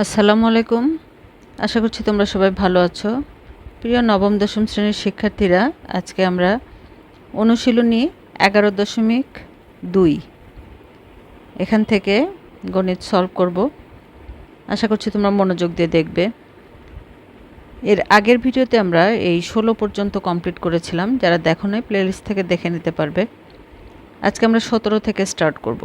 আসসালামু আলাইকুম। আশা করছি তোমরা সবাই ভালো আছো। প্রিয় নবম, দশম শ্রেণির শিক্ষার্থীরা, আজকে আমরা অনুশীলনী এগারো দশমিক দুই। এখান থেকে গণিত সলভ করব। আশা করছি তোমরা মনোযোগ দিয়ে দেখবে। এর আগের ভিডিওতে আমরা এই ষোলো পর্যন্ত কমপ্লিট করেছিলাম। যারা দেখো নাই প্লেলিস্ট থেকে দেখে নিতে পারবে। আজকে আমরা সতেরো থেকে স্টার্ট করব।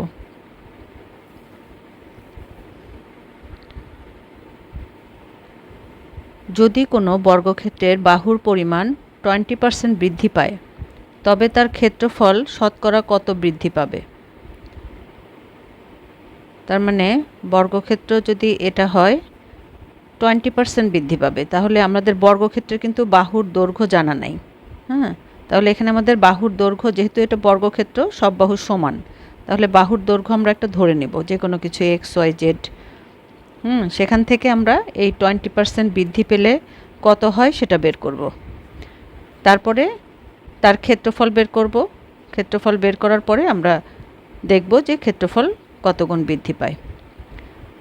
যদি কোনো বর্গক্ষেত্রের বাহুর পরিমাণ টোয়েন্টি পার্সেন্ট বৃদ্ধি পায়, তবে তার ক্ষেত্রফল শতকরা কত বৃদ্ধি পাবে? তার মানে বর্গক্ষেত্র যদি এটা হয়, টোয়েন্টি পার্সেন্ট বৃদ্ধি পাবে। তাহলে আমাদের বর্গক্ষেত্রে কিন্তু বাহুর দৈর্ঘ্য জানা নাই। হ্যাঁ? তাহলে এখানে আমাদের বাহুর দৈর্ঘ্য, যেহেতু এটা বর্গক্ষেত্র, সব বাহু সমান। তাহলে বাহুর দৈর্ঘ্য আমরা একটা ধরে নেব যে কোনো কিছু এক্স, ওয়াই, জেড হুম, সেখান থেকে আমরা এই টোয়েন্টি পার্সেন্ট বৃদ্ধি পেলে কত হয় সেটা বের করব। তারপরে তার ক্ষেত্রফল বের করব। ক্ষেত্রফল বের করার পরে আমরা দেখব যে ক্ষেত্রফল কত গুণ বৃদ্ধি পায়।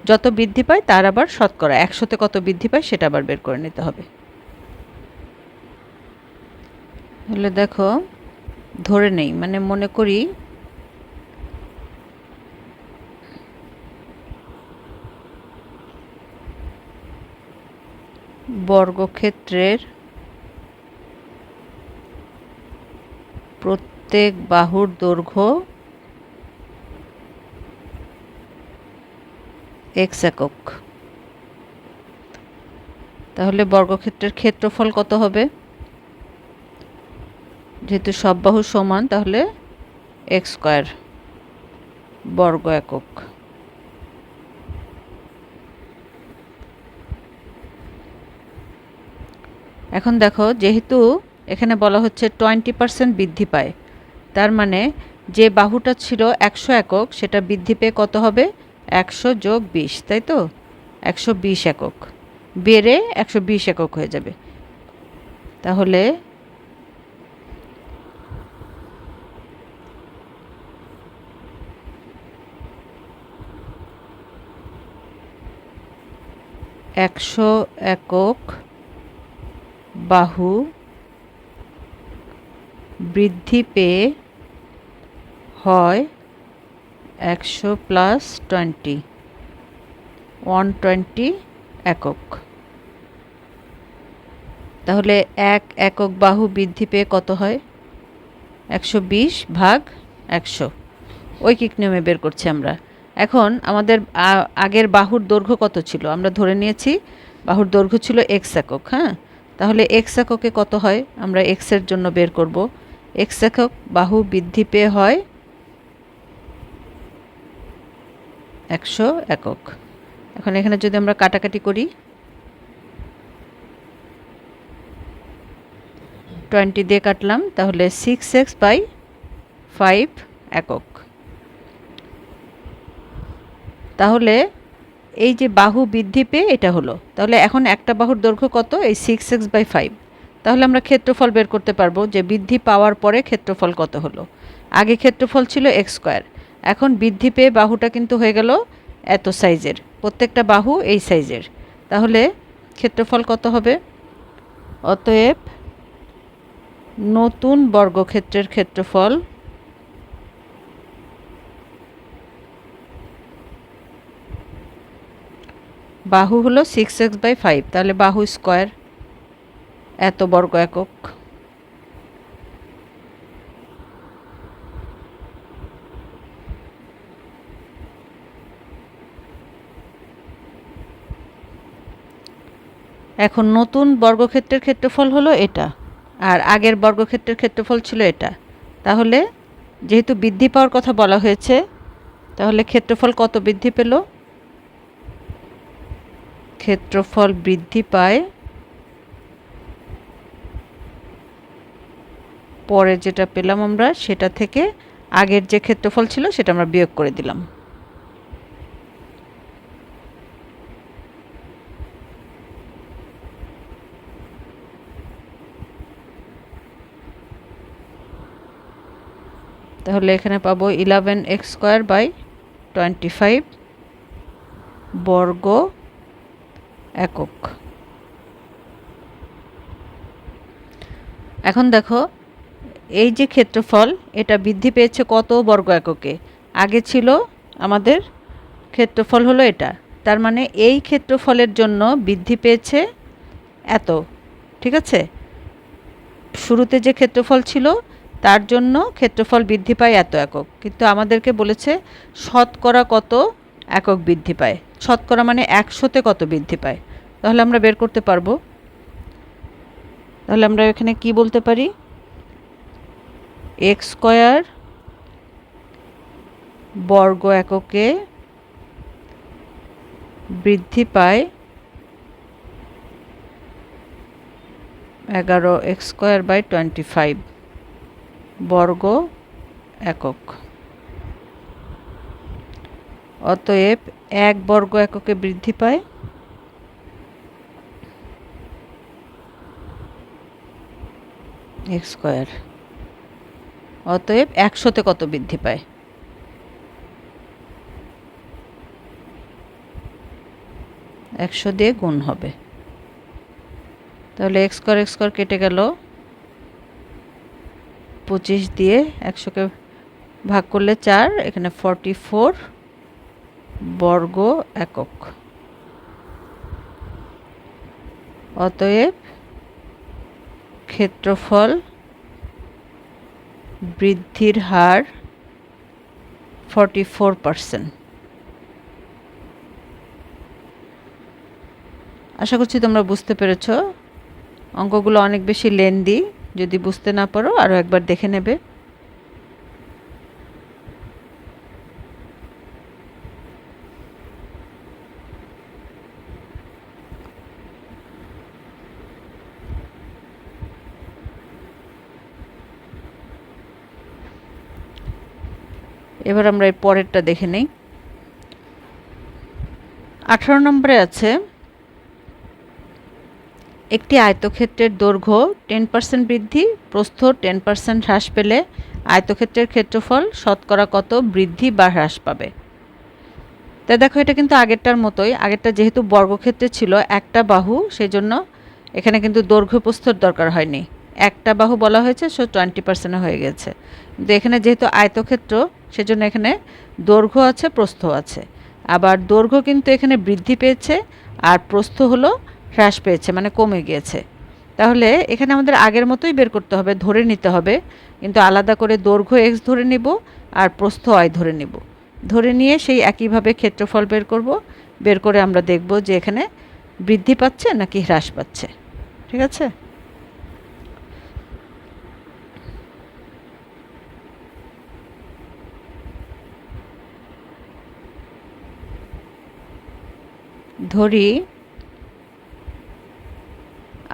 যত বৃদ্ধি পায় তার আবার শতকরা একশোতে কত বৃদ্ধি পায় সেটা আবার বের করে নিতে হবে। তাহলে দেখো, ধরে নেই মানে মনে করি বর্গক্ষেত্রের প্রত্যেক বাহুর দৈর্ঘ্য এক্স একক। তাহলে বর্গক্ষেত্রের ক্ষেত্রফল কত হবে? যেহেতু সব বাহু সমান, তাহলে এক্স স্কোয়ার বর্গ একক। এখন দেখো, যেহেতু এখানে বলা হচ্ছে টোয়েন্টি পার্সেন্ট বৃদ্ধি পায়, তার মানে যে বাহুটা ছিল একশো একক, সেটা বৃদ্ধি পেয়ে কত হবে? একশো যোগ বিশ, তাই তো? একশো বিশ একক। বেড়ে একশো বিশ একক হয়ে যাবে। তাহলে একশো একক বাহু বৃদ্ধি পেয়ে হয় একশো প্লাস টোয়েন্টি, ওয়ান টোয়েন্টি একক। তাহলে এক একক বাহু বৃদ্ধি পেয়ে কত হয়? একশো বিশ ভাগ একশো। ঐকিক নিয়মে বের করছি আমরা। এখন আমাদের আগের বাহুর দৈর্ঘ্য কত ছিল? আমরা ধরে নিয়েছি বাহুর দৈর্ঘ্য ছিল এক্স একক হ্যাঁ? তাহলে এক্স এককে কত হয়? আমরা এক্সের জন্য বের করব। এক্স একক বাহু বৃদ্ধি পেয়ে হয় একশো একক। এখন এখানে যদি আমরা কাটাকাটি করি টোয়েন্টি দিয়ে কাটলাম, তাহলে সিক্স এক্স বাই ফাইভ একক। তাহলে এই যে বাহু বৃদ্ধি পেয়ে এটা হলো। তাহলে এখন একটা বাহুর দৈর্ঘ্য কত? এই সিক্স এক্স বাই ফাইভ তাহলে আমরা ক্ষেত্রফল বের করতে পারব যে বৃদ্ধি পাওয়ার পরে ক্ষেত্রফল কত হলো। আগে ক্ষেত্রফল ছিল এক্স স্কোয়ার এখন বৃদ্ধি পেয়ে বাহুটা কিন্তু হয়ে গেল এত সাইজের প্রত্যেকটা বাহু এই সাইজের তাহলে ক্ষেত্রফল কত হবে? অতএব নতুন বর্গক্ষেত্রের ক্ষেত্রফল বাহু হলো সিক্স এক্স বাই ফাইভ তাহলে বাহু স্কোয়ার এত বর্গ একক। এখন নতুন বর্গক্ষেত্রের ক্ষেত্রফল হলো এটা, আর আগের বর্গক্ষেত্রের ক্ষেত্রফল ছিল এটা। তাহলে যেহেতু বৃদ্ধি পাওয়ার কথা বলা হয়েছে, তাহলে ক্ষেত্রফল কত বৃদ্ধি পেল? ক্ষেত্রফল বৃদ্ধি পায়। পরে যেটা পেলাম আমরা, সেটা থেকে আগের যে ক্ষেত্রফল ছিল, সেটা আমরা বিয়োগ করে দিলাম। তাহলে এখানে পাবো eleven x square by twenty five বর্গ একক। এখন দেখো, এই যে ক্ষেত্রফল, এটা বৃদ্ধি পেয়েছে কত বর্গ এককে? আগে ছিল আমাদের ক্ষেত্রফল হলো এটা। তার মানে এই ক্ষেত্রফলের জন্য বৃদ্ধি পেয়েছে এত, ঠিক আছে? শুরুতে যে ক্ষেত্রফল ছিল, তার জন্য ক্ষেত্রফল বৃদ্ধি পায় এত একক। কিন্তু আমাদেরকে বলেছে শতকরা কত? একক বৃদ্ধি পায়। শতকরা মানে একশোতে কত বৃদ্ধি পায়? তাহলে আমরা বের করতে পারব। তাহলে আমরা এখানে কি বলতে পারি? এক্স স্কোয়ার বর্গ এককে বৃদ্ধি পায় এগারো x square by twenty five বর্গ একক। অতএব এক বর্গ এককে বৃদ্ধি পায়। X square. অতএব একশোতে কত বৃদ্ধি পায়? একশো দিয়ে গুণ হবে। তাহলে এক্স স্কোয়ার এক্স স্কোয়ার কেটে গেল। পঁচিশ দিয়ে একশোকে ভাগ করলে চার, এখানে ফর্টি ফোর বর্গ একক। অতএব ক্ষেত্রফল বৃদ্ধির হার ফর্টি ফোর পারসেন্ট আশা করছি তোমরা বুঝতে পেরেছ। অঙ্কগুলো অনেক বেশি লেন্দি যদি বুঝতে না পারো আরও একবার দেখে নেবে। এবার আমরা এর পরেরটা দেখে নেই। আঠারো নম্বরে আছে, একটি আয়তক্ষেত্রের দৈর্ঘ্য টেন পার্সেন্ট বৃদ্ধি, প্রস্থ টেন পার্সেন্ট হ্রাস পেলে আয়তক্ষেত্রের ক্ষেত্রফল শতকরা কত বৃদ্ধি বা হ্রাস পাবে। তা দেখো, এটা কিন্তু আগেরটার মতোই, আগেরটা যেহেতু বর্গক্ষেত্রে ছিল, একটা বাহু সেই জন্য এখানে কিন্তু দৈর্ঘ্য প্রস্থর দরকার হয়নি। একটা বাহু বলা হয়েছে, সো টোয়েন্টি পার্সেন্ট হয়ে গেছে। কিন্তু এখানে যেহেতু আয়তক্ষেত্র সেজন্য এখানে দৈর্ঘ্য আছে, প্রস্থ আছে। আবার দৈর্ঘ্য কিন্তু এখানে বৃদ্ধি পেয়েছে আর প্রস্থ হলো হ্রাস পেয়েছে মানে কমে গিয়েছে। তাহলে এখানে আমাদের আগের মতোই বের করতে হবে, ধরে নিতে হবে। কিন্তু আলাদা করে দৈর্ঘ্য এক্স ধরে নিব আর প্রস্থ আয় ধরে নিব। ধরে নিয়ে সেই একইভাবে ক্ষেত্রফল বের করব। বের করে আমরা দেখব যে এখানে বৃদ্ধি পাচ্ছে নাকি হ্রাস পাচ্ছে। ঠিক আছে? ধরি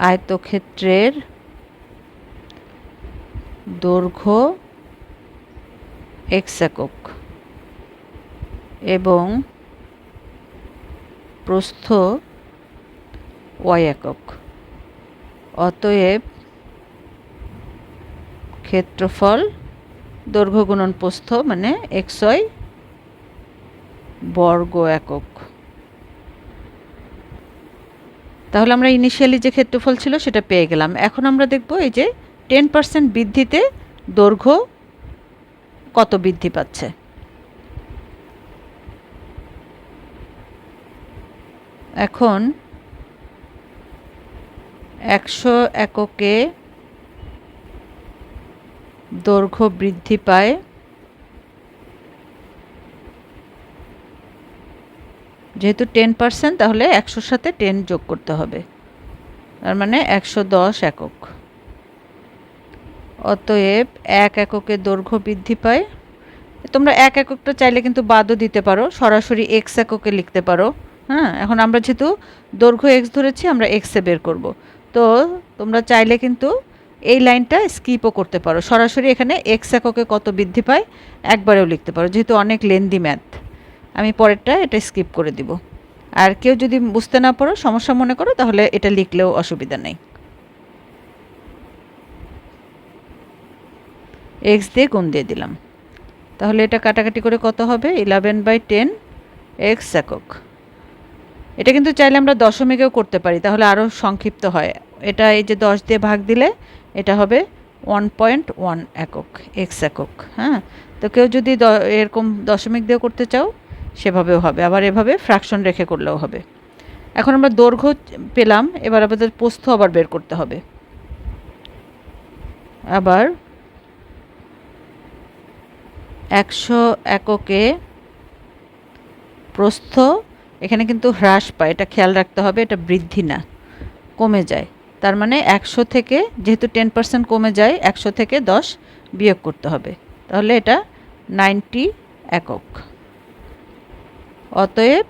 আয়তক্ষেত্রের দৈর্ঘ্য এক্স একক এবং প্রস্থ ওয়াই একক। অতএব ক্ষেত্রফল দৈর্ঘ্য গুণন প্রস্থ মানে এক্স ওয়াই বর্গ একক। তাহলে আমরা ইনিশিয়ালি যে ক্ষেত্রফল ছিল সেটা পেয়ে গেলাম। এখন আমরা দেখব এই যে টেন পার্সেন্ট বৃদ্ধিতে দৈর্ঘ্য কত বৃদ্ধি পাচ্ছে। এখন একশো এককে দৈর্ঘ্য বৃদ্ধি পায় যেহেতু টেন পার্সেন্ট, তাহলে একশোর সাথে টেন যোগ করতে হবে। তার মানে একশো দশ একক। অতএব এক এককে দৈর্ঘ্য বৃদ্ধি পায়। তোমরা এক এককটা চাইলে কিন্তু বাদও দিতে পারো, সরাসরি এক্স এককে লিখতে পারো। হ্যাঁ এখন আমরা যেহেতু দৈর্ঘ্য এক্স ধরেছি, আমরা এক্সে বের করব। তো তোমরা চাইলে কিন্তু এই লাইনটা স্কিপও করতে পারো। সরাসরি এখানে এক্স এককে কত বৃদ্ধি পায়, একবারেও লিখতে পারো, যেহেতু অনেক লেন্দি ম্যাথ আমি পরেরটা এটা স্কিপ করে দিব। আর কেউ যদি বুঝতে না পারো, সমস্যা মনে করো, তাহলে এটা লিখলেও অসুবিধা নেই। এক্স দিয়ে গুণ দিয়ে দিলাম। তাহলে এটা কাটাকাটি করে কত হবে? ইলেভেন বাই টেন এক্স একক। এটা কিন্তু চাইলে আমরা দশমিকেও করতে পারি, তাহলে আরও সংক্ষিপ্ত হয়। এটা এই যে দশ দিয়ে ভাগ দিলে, এটা হবে ওয়ান পয়েন্ট ওয়ান একক এক্স একক হ্যাঁ? তো কেউ যদি এরকম দশমিক দিয়ে করতে চাও সেভাবেও হবে, আবার এভাবে ফ্র্যাকশন রেখে করলেও হবে। এখন আমরা দৈর্ঘ্য পেলাম, এবার আমাদের পোস্ত আবার বের করতে হবে। আবার একশো এককে প্রস্থ, এখানে কিন্তু হ্রাস পায়, এটা খেয়াল রাখতে হবে, এটা বৃদ্ধি না, কমে যায়। তার মানে একশো থেকে, যেহেতু টেন পার্সেন্ট কমে যায়, একশো থেকে দশ বিয়োগ করতে হবে। তাহলে এটা নাইনটি একক। অতএব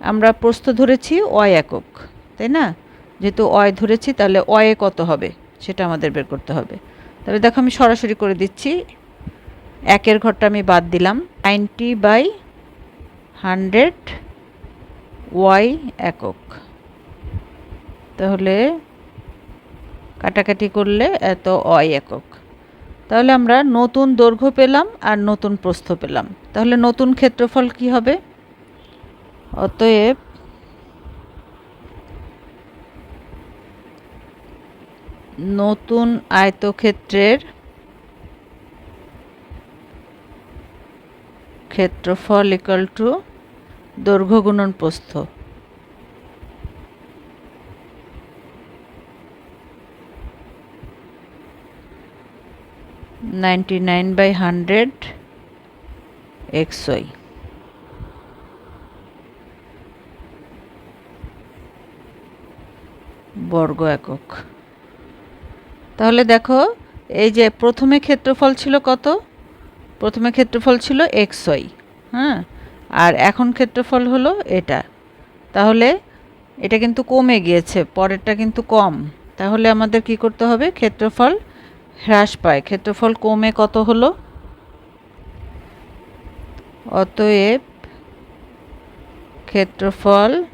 আমরা প্রস্থ ধরেছি অয় একক, তাই না? যেহেতু অয় ধরেছি, তাহলে অয়ে কত হবে? সেটা আমাদের বের করতে হবে। তাহলে দেখো আমি সরাসরি করে দিচ্ছি। একের ঘরটা আমি বাদ দিলাম। নাইনটি বাই হান্ড্রেড ওয়াই একক। তাহলে কাটাকাটি করলে এত অয় একক। তাহলে আমরা নতুন দৈর্ঘ্য পেলাম আর নতুন প্রস্থ পেলাম। তাহলে নতুন ক্ষেত্রফল কি হবে? অতএব নতুন আয়তক্ষেত্রের ক্ষেত্রফল ইকাল টু দৈর্ঘ্য গুণন প্রস্থ। Ninety nine by hundred x y বর্গ একক। তাহলে দেখো, এই যে প্রথমে ক্ষেত্রফল ছিল কত? প্রথমে ক্ষেত্রফল ছিল এক্স ওয়াই হ্যাঁ? আর এখন ক্ষেত্রফল হলো এটা। তাহলে এটা কিন্তু কমে গিয়েছে, পরেরটা কিন্তু কম। তাহলে আমাদের কি করতে হবে? ক্ষেত্রফল হ্রাস পায়। ক্ষেত্রফল কমে কত হলো? অতএব ক্ষেত্রফল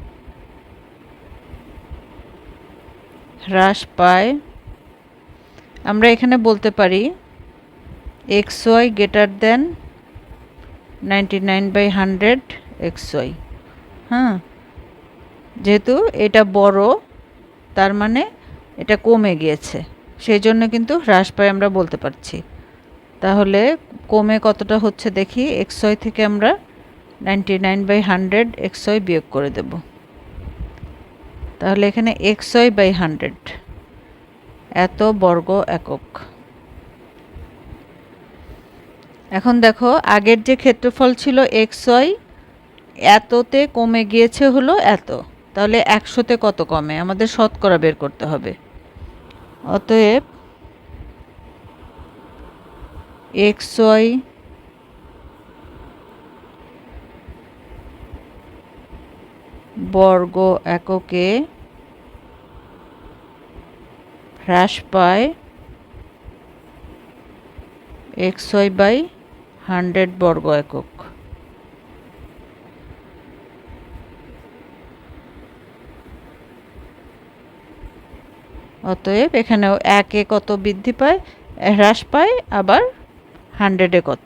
হ্রাস পায়। আমরা এখানে বলতে পারি, x y greater than ninety nine by hundred x y. হ্যাঁ যেহেতু এটা বড়, তার মানে এটা কমে গিয়েছে। সেই জন্য কিন্তু হ্রাস পায় আমরা বলতে পারছি। তাহলে কমে কতটা হচ্ছে দেখি, এক্স ওয়াই থেকে আমরা ninety nine by hundred x y বিয়োগ করে দেব। তাহলে এখানে এক্স ওয়াই বাই হান্ড্রেড এত বর্গ একক। এখন দেখো, আগের যে ক্ষেত্রফল ছিল এক্স ওয়াই এততে কমে গিয়েছে হলো এত। তাহলে একশোতে কত কমে? আমাদের শতকরা বের করতে হবে। অতএব এক্স ওয়াই বর্গ এককে হ্রাস পায় এক্স ওয়াই বাই হান্ড্রেড বর্গ একক। অতএব এখানেও একে কত বৃদ্ধি পায়? হ্রাস পায়, আবার হান্ড্রেডে কত?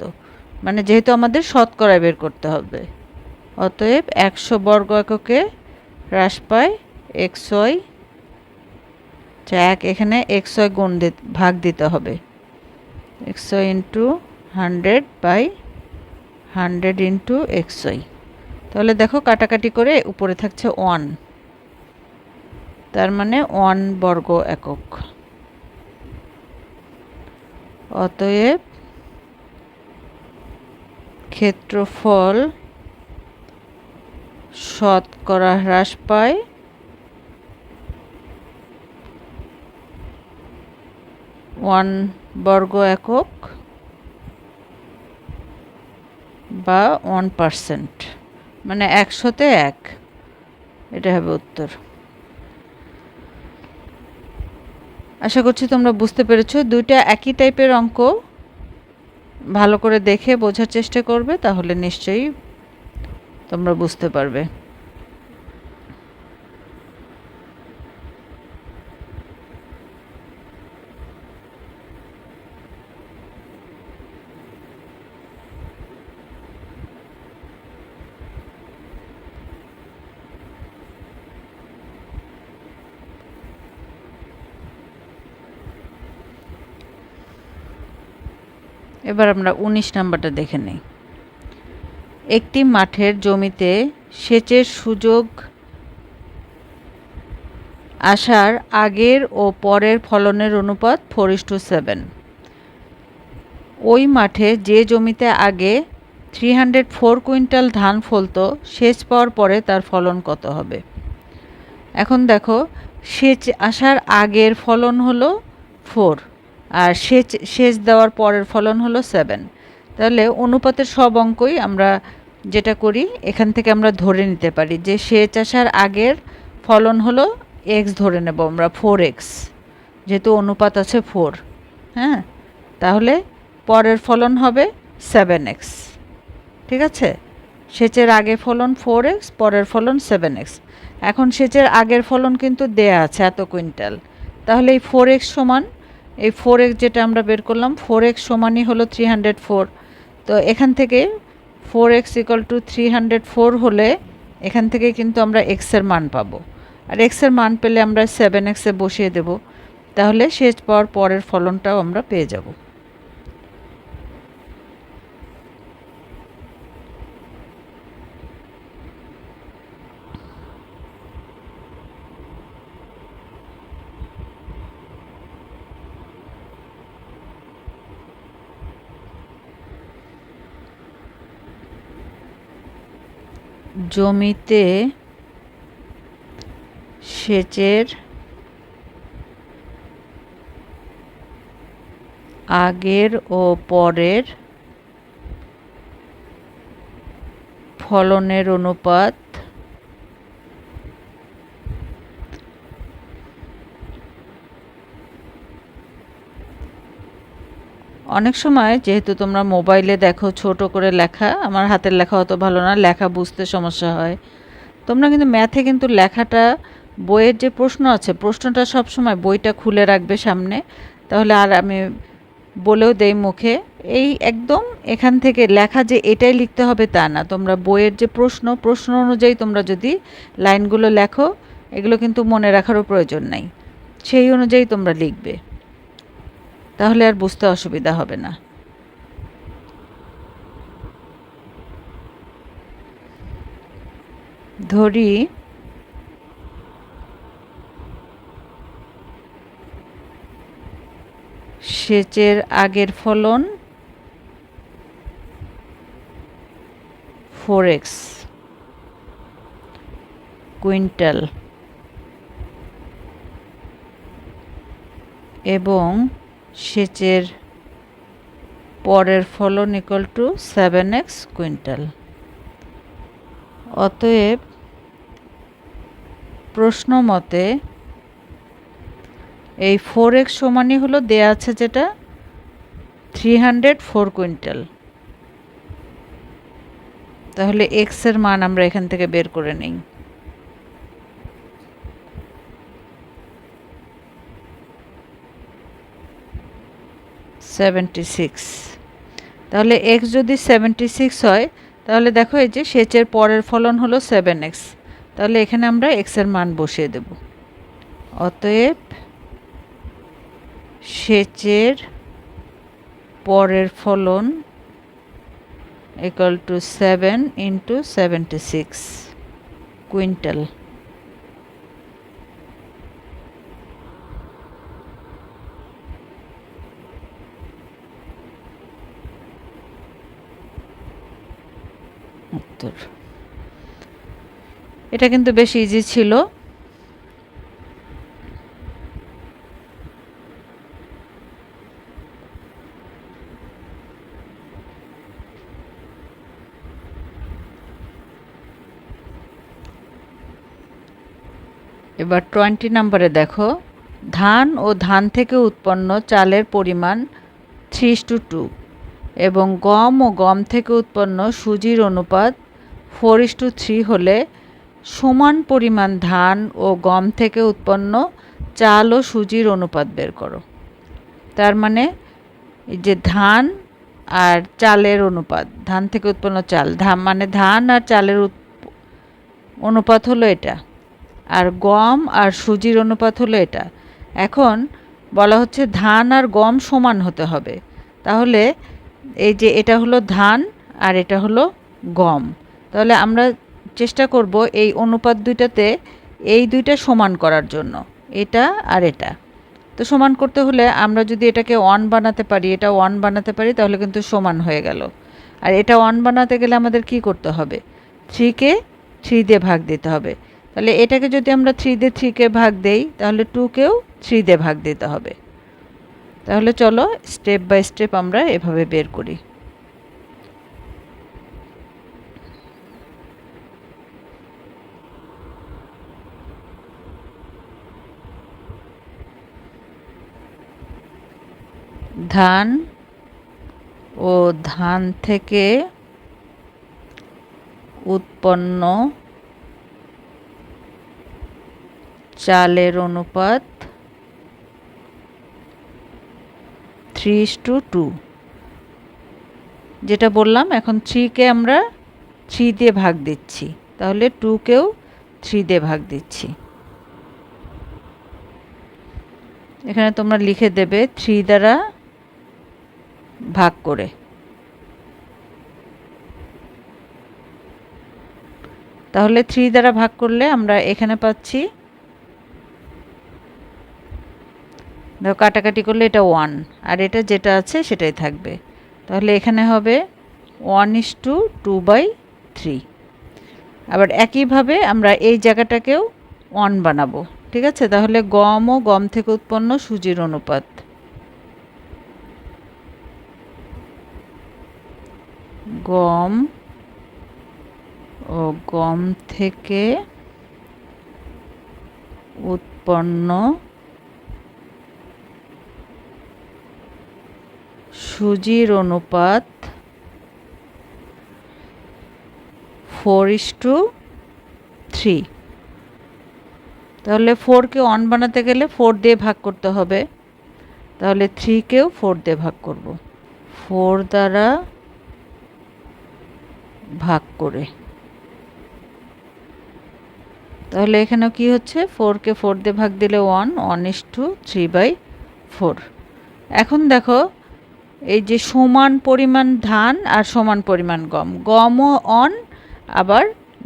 মানে যেহেতু আমাদের শতকরায় বের করতে হবে। অতএব একশো বর্গ এককে হ্রাস পায় এক্স ওয়াই এক এখানে এক্স গুণ ভাগ দিতে হবে। Y into hundred by hundred into x তাহলে দেখো কাটাকাটি করে উপরে থাকছে ওয়ান তার মানে ওয়ান বর্গ একক। অতএব ক্ষেত্রফল শতকরা হ্রাস পায়। ওয়ান বর্গ একক বা ওয়ান পারসেন্ট মানে একশোতে এক। এটা হবে উত্তর। আশা করছি তোমরা বুঝতে পেরেছ। দুইটা একই টাইপের অঙ্ক, ভালো করে দেখে বোঝার চেষ্টা করবে, তাহলে নিশ্চয়ই তোমরা বুঝতে পারবে। এবার আমরা উনিশ নাম্বারটা দেখে নিই। একটি মাঠের জমিতে সেচের সুযোগ আসার আগের ও পরের ফলনের অনুপাত ফোর ইস টু সেভেন। ওই মাঠে যে জমিতে আগে থ্রি হান্ড্রেড ফোর কুইন্টাল ধান ফলতো, সেচ পাওয়ার পরে তার ফলন কত হবে? এখন দেখো, সেচ আসার আগের ফলন হলো ফোর আর সেচ সেচ দেওয়ার পরের ফলন হলো সেভেন। তাহলে অনুপাতের সব অঙ্কই আমরা যেটা করি, এখান থেকে আমরা ধরে নিতে পারি যে সেচ আসার আগের ফলন হলো এক্স ধরে নেব আমরা ফোর এক্স যেহেতু অনুপাত আছে ফোর হ্যাঁ? তাহলে পরের ফলন হবে সেভেন এক্স ঠিক আছে? সেচের আগে ফলন ফোর এক্স পরের ফলন সেভেন এক্স এখন সেচের আগের ফলন কিন্তু দেয়া আছে এত কুইন্টাল। তাহলে এই ফোর এক্স সমান, এই ফোর এক্স যেটা আমরা বের করলাম ফোর এক্স সমানই হলো থ্রি হান্ড্রেড ফোর তো এখান থেকে four x equal to three hundred four হলে এখান থেকে কিন্তু আমরা এক্সের মান পাবো। আর এক্সের মান পেলে আমরা সেভেন এক্সে বসিয়ে দেব। তাহলে শেষ পাওয়ার পরের ফলনটাও আমরা পেয়ে যাব। জমিতে সেচের আগের ও পরের ফলনের অনুপাত অনেক সময় যেহেতু তোমরা মোবাইলে দেখো ছোট করে লেখা, আমার হাতের লেখা অত ভালো না, লেখা বুঝতে সমস্যা হয়। তোমরা কিন্তু ম্যাথে কিন্তু লেখাটা, বইয়ের যে প্রশ্ন আছে, প্রশ্নটা সব সময় বইটা খুলে রাখবে সামনে। তাহলে আর আমি বলেও দেই মুখে, এই একদম এখান থেকে লেখা যে এটাই লিখতে হবে তা না। তোমরা বইয়ের যে প্রশ্ন প্রশ্ন অনুযায়ী তোমরা যদি লাইনগুলো লেখো, এগুলো কিন্তু মনে রাখারও প্রয়োজন নাই। সেই অনুযায়ী তোমরা লিখবে। তাহলে আর বুঝতে অসুবিধা হবে না। ধরি সেচের আগের ফলন ফোর এক্স কুইন্টাল এবং সেচের পরের ফলন equal to seven x quintal অতএব প্রশ্ন মতে এই ফোর এক্স সমানই হলো, দেয়া আছে যেটা থ্রি হান্ড্রেড ফোর কুইন্টাল তাহলে এক্সের মান আমরা এখান থেকে বের করে নিই। সেভেন্টি সিক্স তাহলে এক্স যদি সেভেন্টি সিক্স হয়, তাহলে দেখো এই যে সেচের পরের ফলন হলো সেভেন এক্স তাহলে এখানে আমরা এক্সের মান বসিয়ে দেব। অতএব সেচের পরের ফলন equal to seven into seventy six quintal উত্তর। এটা কিন্তু বেশ ইজি ছিল। এবার টোয়েন্টি নাম্বারে দেখো। ধান ও ধান থেকে উৎপন্ন চালের পরিমাণ থ্রি টু টু এবং গম ও গম থেকে উৎপন্ন সুজির অনুপাত ফোর ইস টু থ্রি হলে সমান পরিমাণ ধান ও গম থেকে উৎপন্ন চাল ও সুজির অনুপাত বের করো। তার মানে যে ধান আর চালের অনুপাত, ধান থেকে উৎপন্ন চাল, ধান মানে ধান আর চালের অনুপাত হলো এটা, আর গম আর সুজির অনুপাত হলো এটা। এখন বলা হচ্ছে ধান আর গম সমান হতে হবে। তাহলে এই যে এটা হলো ধান আর এটা হলো গম। তাহলে আমরা চেষ্টা করব এই অনুপাত দুইটাতে এই দুইটা সমান করার জন্য, এটা আর এটা। তো সমান করতে হলে আমরা যদি এটাকে ওয়ান বানাতে পারি, এটা ওয়ান বানাতে পারি, তাহলে কিন্তু সমান হয়ে গেল। আর এটা ওয়ান বানাতে গেলে আমাদের কি করতে হবে? থ্রিকে থ্রি দিয়ে ভাগ দিতে হবে। তাহলে এটাকে যদি আমরা থ্রি দিয়ে থ্রিকে ভাগ দেই, তাহলে টুকেও থ্রি দিয়ে ভাগ দিতে হবে। তাহলে চলো স্টেপ বাই স্টেপ আমরা এভাবে বের করি। ধান ও ধান থেকে উৎপন্ন চালের অনুপাত থ্রি টু টু। যেটা বললাম, এখন থ্রিকে আমরা থ্রি দিয়ে ভাগ দিচ্ছি। তাহলে টুকেও থ্রি দিয়ে ভাগ দিচ্ছি। এখানে তোমরা লিখে দেবে থ্রি দ্বারা ভাগ করে। তাহলে থ্রি দ্বারা ভাগ করলে আমরা এখানে পাচ্ছি দেখো কাটাকাটি করলে এটা ওয়ান আর এটা যেটা আছে সেটাই থাকবে। তাহলে এখানে হবে one is to two by three আবার একইভাবে আমরা এই জায়গাটাকেও ওয়ান বানাবো, ঠিক আছে? তাহলে গম ও গম থেকে উৎপন্ন সুজির অনুপাত। গম ও গম থেকে উৎপন্ন সুজির অনুপাত ফোর ইস টু থ্রি তাহলে ফোরকে অন বানাতে গেলে ফোর দিয়ে ভাগ করতে হবে। তাহলে থ্রিকেও ফোর দিয়ে ভাগ করব। ফোর দ্বারা ভাগ করে। তাহলে এখানে কি হচ্ছে? ফোরকে ফোর দিয়ে ভাগ দিলে one one is to three by four এখন দেখো, এই যে সমান পরিমাণ ধান আর সমান পরিমাণ গম। গমও অন আবার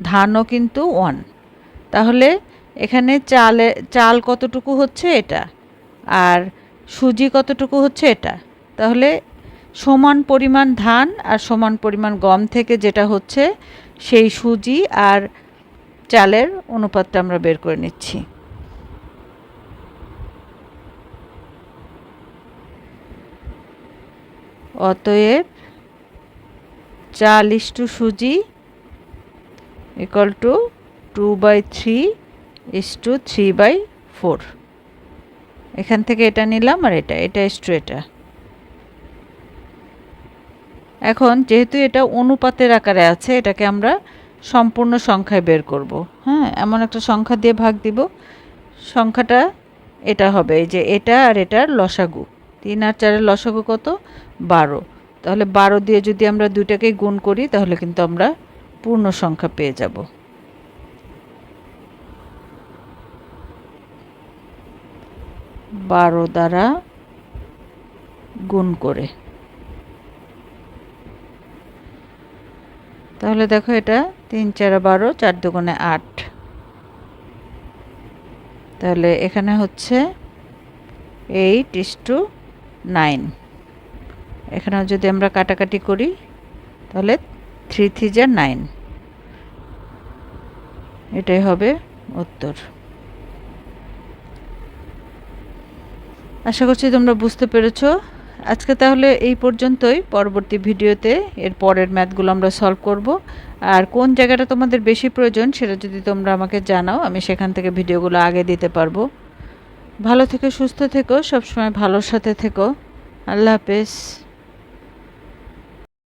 ধানও কিন্তু ওয়ান তাহলে এখানে চালে, চাল কতটুকু হচ্ছে এটা? আর সুজি কতটুকু হচ্ছে এটা? তাহলে সমান পরিমাণ ধান আর সমান পরিমাণ গম থেকে যেটা হচ্ছে সেই সুজি আর চালের অনুপাতটা আমরা বের করে নিচ্ছি। অতএব চাল ইস টু সুজি equal to two by three is to three by four এখান থেকে এটা নিলাম আর এটা এটা ইস টু এটা। এখন যেহেতু এটা অনুপাতের আকারে আছে, এটাকে আমরা সম্পূর্ণ সংখ্যায় বের করব। হ্যাঁ এমন একটা সংখ্যা দিয়ে ভাগ দিব। সংখ্যাটা এটা হবে, এই যে এটা আর এটার লসাগু। তিন আর চারের লসাগু কত? বারো। তাহলে বারো দিয়ে যদি আমরা দুইটাকে গুণ করি, তাহলে কিন্তু আমরা পূর্ণ সংখ্যা পেয়ে যাব। বারো দ্বারা গুণ করে। তাহলে দেখো এটা তিন চার বারো, চার দুগুণে আট। তাহলে এখানে হচ্ছে এইট ইস টু নাইন এখানে যদি আমরা কাটাকাটি করি, তাহলে থ্রি থ্রি যা নাইন এটাই হবে উত্তর। আশা করছি তোমরা বুঝতে পেরেছ। আজকে তাহলে এই পর্যন্তই। পরবর্তী ভিডিওতে এর পরের ম্যাথগুলো আমরা সলভ করব। আর কোন জায়গাটা তোমাদের বেশি প্রয়োজন সেটা যদি তোমরা আমাকে জানাও, আমি সেখান থেকে ভিডিওগুলো আগে দিতে পারব। ভালো থেকো, সুস্থ থেকো, সবসময় ভালোর সাথে থেকো। আল্লাহ হাফেজ।